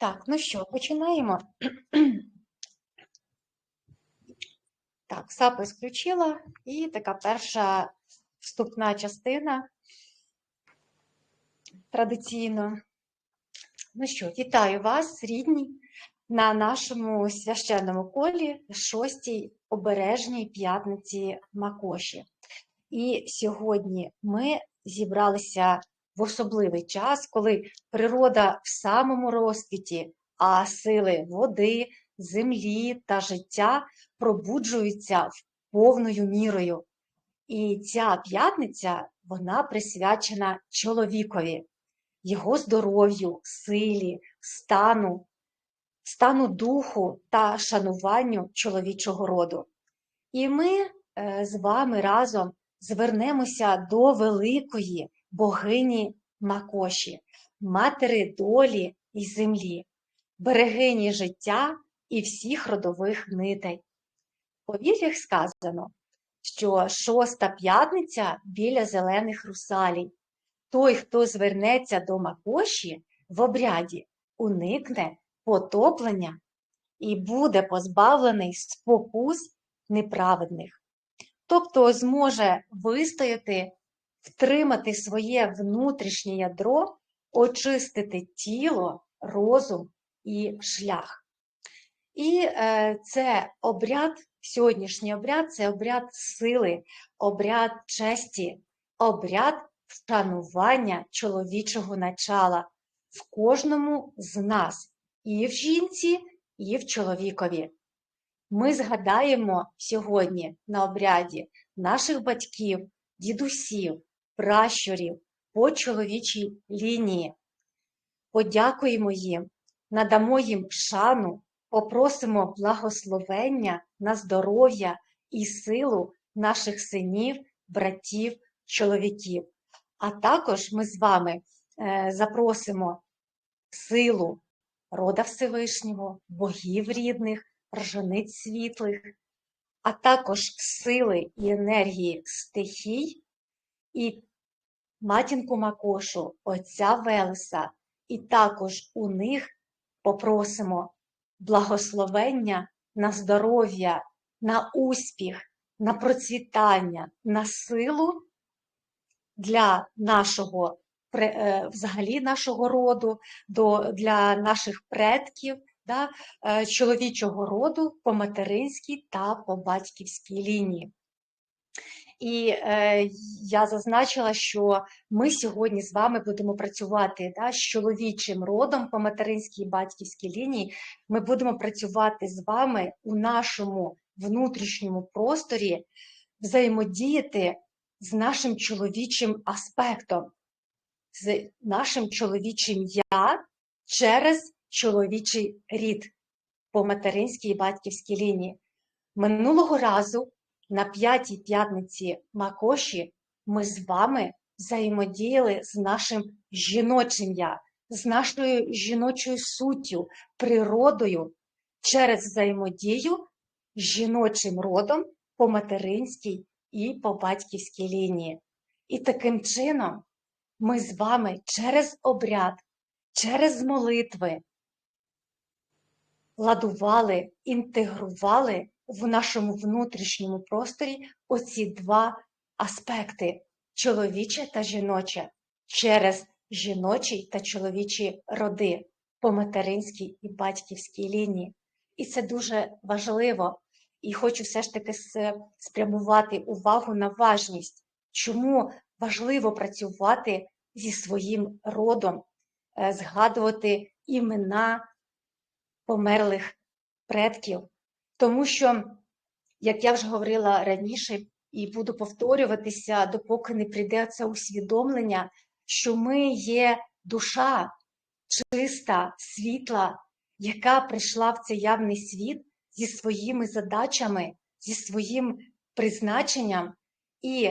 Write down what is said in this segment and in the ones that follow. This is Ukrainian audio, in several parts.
Так, ну що, починаємо. Так, запис включила, і така перша вступна частина традиційно. Ну що, вітаю вас, рідні, на нашому священному колі шостій обережній п'ятниці Макоші. І сьогодні ми зібралися в особливий час, коли природа в самому розквіті, а сили води, землі та життя пробуджуються повною мірою. І ця п'ятниця вона присвячена чоловікові, його здоров'ю, силі, стану, стану духу та шануванню чоловічого роду. І ми е, з вами разом звернемося до великої богині Макоші, матери долі і землі, берегині життя і всіх родових нитей. У повір'ях сказано, що шоста п'ятниця біля зелених русалій. Той, хто звернеться до Макоші в обряді, уникне потоплення і буде позбавлений спокус неправедних. Тобто зможе вистояти, втримати своє внутрішнє ядро, очистити тіло, розум і шлях. І е, це обряд, сьогоднішній обряд це обряд сили, обряд честі, обряд вшанування чоловічого начала в кожному з нас, і в жінці, і в чоловікові. Ми згадаємо сьогодні на обряді наших батьків, дідусів, пращурів по чоловічій лінії. Подякуємо їм, надамо їм шану, попросимо благословення на здоров'я і силу наших синів, братів, чоловіків. А також ми з вами е, запросимо силу рода Всевишнього, богів рідних, ржаниць світлих, а також сили і енергії стихій, і матінку Макошу, отця Велеса, і також у них попросимо благословення на здоров'я, на успіх, на процвітання, на силу для нашого е, взагалі нашого роду, для наших предків, да, е, чоловічого роду по материнській та по батьківській лінії. І е, я зазначила, що ми сьогодні з вами будемо працювати да, з чоловічим родом по материнській і батьківській лінії. Ми будемо працювати з вами у нашому внутрішньому просторі, взаємодіяти з нашим чоловічим аспектом, з нашим чоловічим я через чоловічий рід по материнській і батьківській лінії. Минулого разу на п'ятій п'ятниці Макоші ми з вами взаємодіяли з нашим жіночим я, з нашою жіночою суттю, природою через взаємодію з жіночим родом по материнській і по батьківській лінії. І таким чином ми з вами через обряд, через молитви ладували, інтегрували в нашому внутрішньому просторі оці два аспекти чоловіче та жіноче, через жіночі та чоловічі роди по материнській і батьківській лінії. І це дуже важливо. І хочу все ж таки спрямувати увагу на важність, чому важливо працювати зі своїм родом, е, згадувати імена померлих предків, тому що, як я вже говорила раніше, і буду повторюватися, допоки не прийде це усвідомлення, що ми є душа чиста, світла, яка прийшла в цей явний світ зі своїми задачами, зі своїм призначенням, і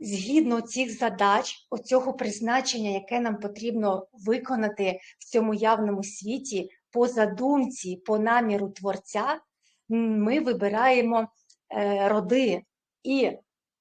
згідно цих задач, оцього призначення, яке нам потрібно виконати в цьому явному світі, по задумці, по наміру Творця, ми вибираємо е, роди. І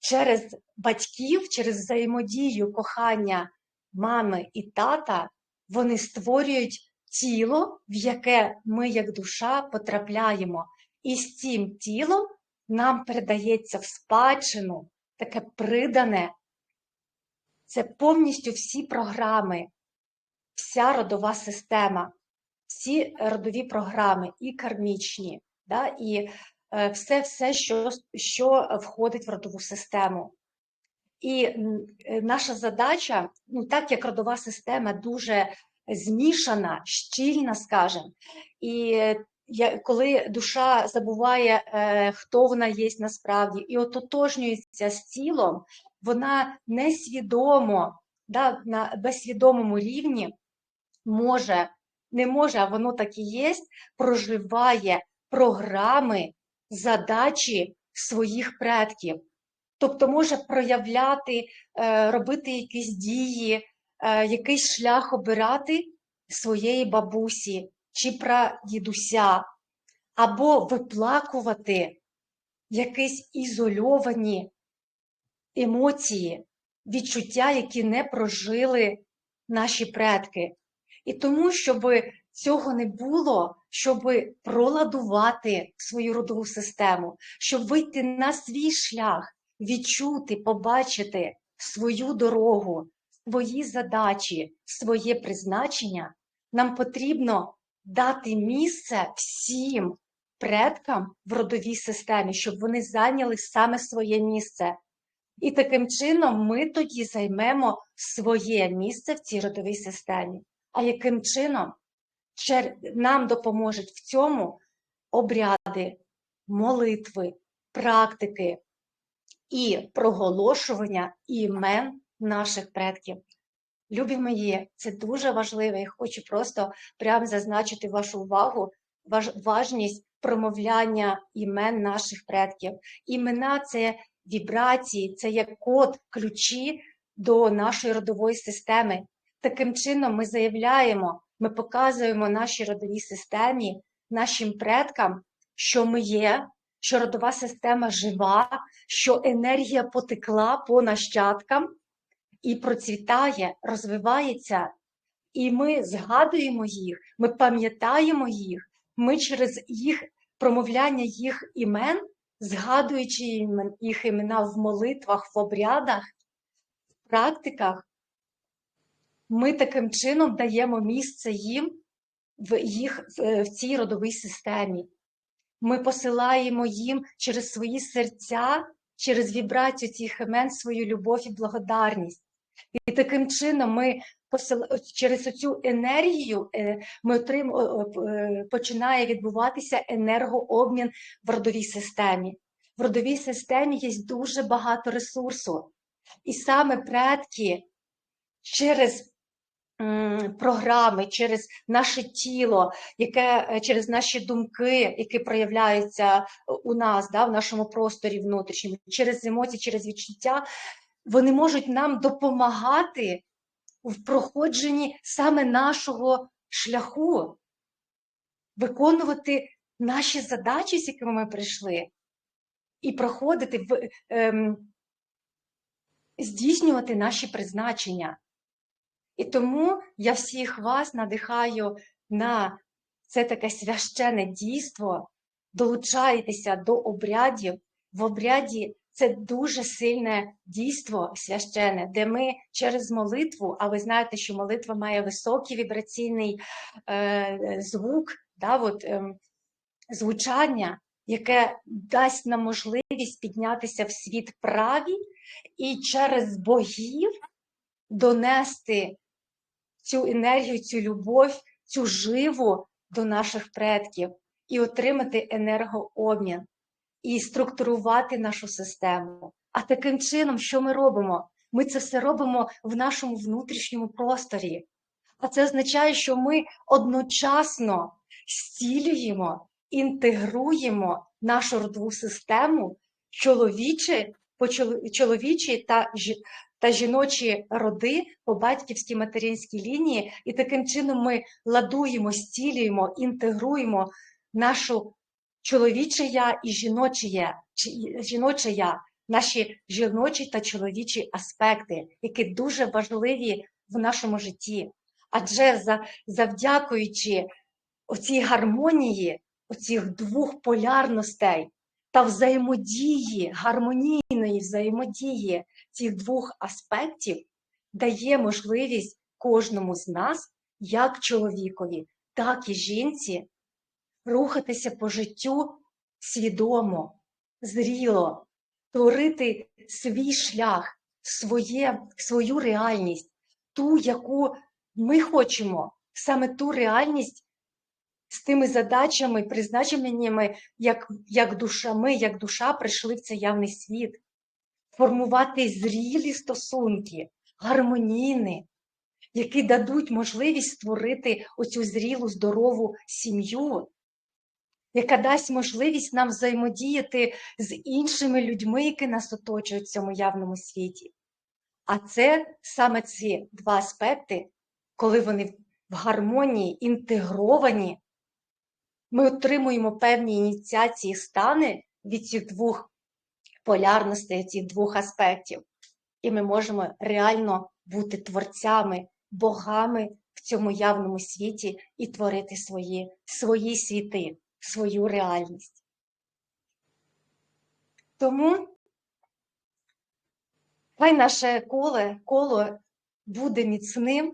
через батьків, через взаємодію кохання мами і тата, вони створюють тіло, в яке ми, як душа, потрапляємо. І з цим тілом нам передається в спадщину таке придане. Це повністю всі програми, вся родова система, всі родові програми, і кармічні, да, і е, все, все що, що входить в родову систему. І е, наша задача, ну так як родова система дуже змішана, щільна, скажем, і е, коли душа забуває, хто вона є насправді, і ототожнюється з тілом, вона несвідомо, да, на безсвідомому рівні може, не може, а воно так і є, проживає програми, задачі своїх предків. Тобто може проявляти, е, робити якісь дії, е, якийсь шлях обирати своєї бабусі чи прадідуся, або виплакувати якісь ізольовані емоції, відчуття, які не прожили наші предки. І тому, щоб цього не було, щоб проладувати свою родову систему, щоб вийти на свій шлях, відчути, побачити свою дорогу, свої задачі, своє призначення, нам потрібно дати місце всім предкам в родовій системі, щоб вони зайняли саме своє місце. І таким чином ми тоді займемо своє місце в цій родовій системі. А яким чином нам допоможуть в цьому обряди, молитви, практики і проголошування імен наших предків. Любі мої, це дуже важливо. Я хочу просто прямо зазначити вашу увагу, важ- важність промовляння імен наших предків. Імена це вібрації, це як код, ключі до нашої родової системи. Таким чином, ми заявляємо, ми показуємо нашій родовій системі, нашим предкам, що ми є, що родова система жива, що енергія потекла по нащадкам і процвітає, розвивається. І ми згадуємо їх, ми пам'ятаємо їх, ми через їх промовляння їх імен, згадуючи їх імена в молитвах, в обрядах, в практиках, ми таким чином даємо місце їм в їх в цій родовій системі. Ми посилаємо їм через свої серця, через вібрацію цих імен свою любов і благодарність. І таким чином ми посил... через цю енергію е, ми отрим... е, починає відбуватися енергообмін в родовій системі. В родовій системі є дуже багато ресурсу. І саме предки через програми, через наше тіло, яке е, через наші думки, які проявляються у нас, да, в нашому просторі внутрішньому, через емоції, через відчуття, вони можуть нам допомагати в проходженні саме нашого шляху, виконувати наші задачі, з якими ми прийшли, і проходити. Ем, здійснювати наші призначення. І тому я всіх вас надихаю на це таке священне дійство, долучайтеся до обрядів. В обряді це дуже сильне дійство священне, де ми через молитву, а ви знаєте, що молитва має високий вібраційний е, звук, да, от, ем, звучання, яке дасть нам можливість піднятися в світ праві і через богів донести цю енергію, цю любов, цю живу до наших предків і отримати енергообмін, і структурувати нашу систему. А таким чином, що ми робимо? Ми це все робимо в нашому внутрішньому просторі. А це означає, що ми одночасно зцілюємо, інтегруємо нашу родову систему чоловічі, по чоло- чоловічі та, та жіночі роди по батьківській материнській лінії, і таким чином ми ладуємо, зцілюємо, інтегруємо нашу чоловіче я і жіноче я, жіноче я, наші жіночі та чоловічі аспекти, які дуже важливі в нашому житті. Адже завдякуючи оцій гармонії, оцих двох полярностей та взаємодії, гармонійної взаємодії цих двох аспектів, дає можливість кожному з нас, як чоловікові, так і жінці, рухатися по життю свідомо, зріло, творити свій шлях, своє, свою реальність, ту, яку ми хочемо, саме ту реальність з тими задачами, призначеннями, як, як душа, ми, як душа, прийшли в цей явний світ, формувати зрілі стосунки, гармонійні, які дадуть можливість створити оцю зрілу, здорову сім'ю, яка дасть можливість нам взаємодіяти з іншими людьми, які нас оточують в цьому явному світі. А це саме ці два аспекти, коли вони в гармонії інтегровані, ми отримуємо певні ініціації стани від цих двох полярностей, цих двох аспектів. І ми можемо реально бути творцями, богами в цьому явному світі і творити свої, свої світи, свою реальність. Тому хай наше коло, коло буде міцним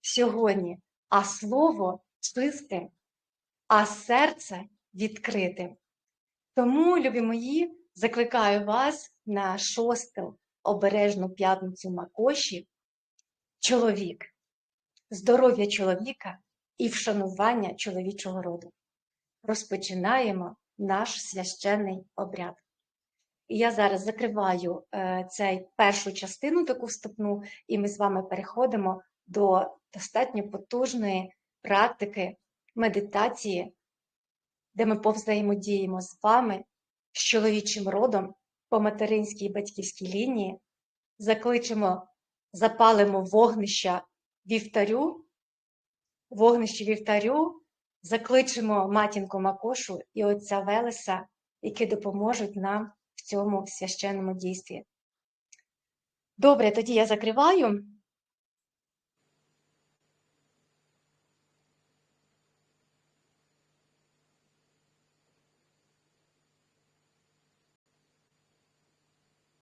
сьогодні, а слово чистим, а серце відкритим. Тому, любі мої, закликаю вас на шосту обережну п'ятницю Макоші, чоловік, здоров'я чоловіка і вшанування чоловічого роду. Розпочинаємо наш священний обряд. І я зараз закриваю е, цей першу частину, таку вступну, і ми з вами переходимо до достатньо потужної практики медитації, де ми повзаємодіємо з вами, з чоловічим родом по материнській і батьківській лінії, закличемо, запалимо вогнища вівтарю, вогнище вівтарю, закличемо матінку Макошу і отця Велеса, які допоможуть нам в цьому священному дійстві. Добре, тоді я закриваю.